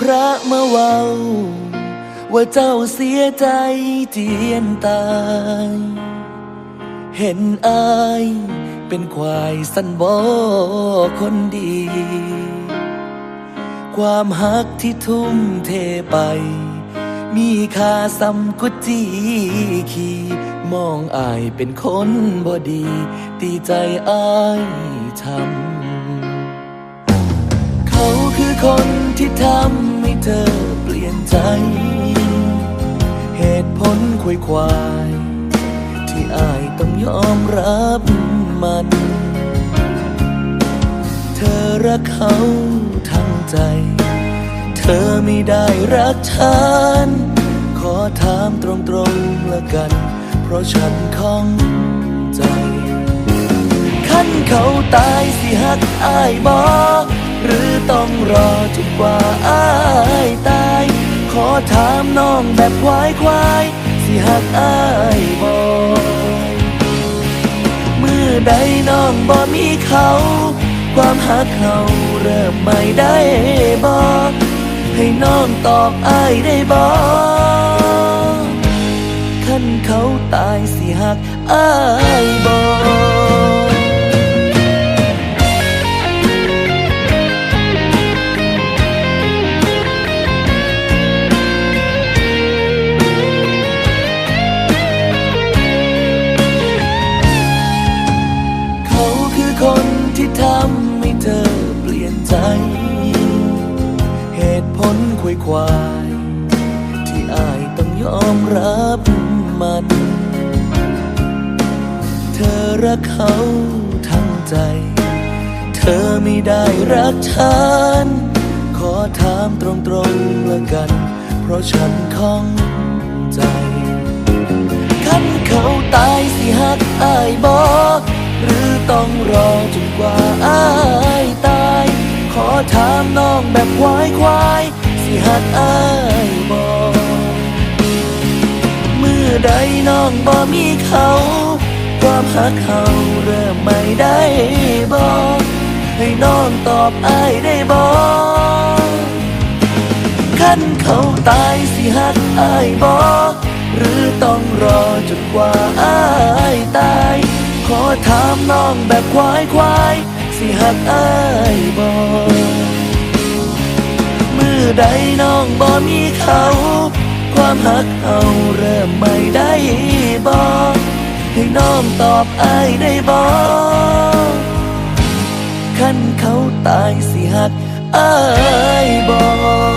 พระมาว้า ว่าเจ้าเสียใจเจียนตาย เห็นอาย เป็นควายสันบอคนดี ความหักที่ทุ่มเทไป มีค่าสำกุจีขีมองอายเป็นคนบอดี ตีใจอายทำ เขาคือคนที่ทำให้เธอเปลี่ยนใจ เหตุผลควยควาย ที่อายต้องยอมรับ มัน เธอรักเขาทั้งใจ เธอไม่ได้รักฉัน ขอถามตรงๆละกัน เพราะฉันข้องใจ ขั้นเขาตายสิหักอายบอหรือต้องรอจนกว่าอายตาย ขอถามน้องแบบควายควายสิหักอายบอ มือใดน้องบ่มีเขา ความหักเขาเริ่มไม่ได้บอกให้น้องตอบอายได้บอกขั้นเขาตายสิหักอ้ายบ ใจ เหตุผลควยควาย ที่อายต้องยอมรับมัน เธอรักเขาทั้งใจ เธอไม่ได้รักฉัน ขอถามตรงๆละกัน เพราะฉันข้องใจขั้นเขาตายสิหักอายบอกหรือต้องรอจนกว่าอาย ถามน้องแบบควายควายสิหักอายบอกมือใดน้องบ่มีเขา ความหักเขาเริ่มไม่ได้บอกให้น้องตอบอายได้บอกขั้นเขาตายสิหักอายบอกหรือต้องรอจนกว่าอายตาย ขอถามน้องแบบควายควายสิหักอายบอกมือ ใดน้องบ่มีเขา ความหักเขาเริ่มไม่ได้บอกให้น้องตอบอายได้บอกขั้นเขาตายสิหักอายบอก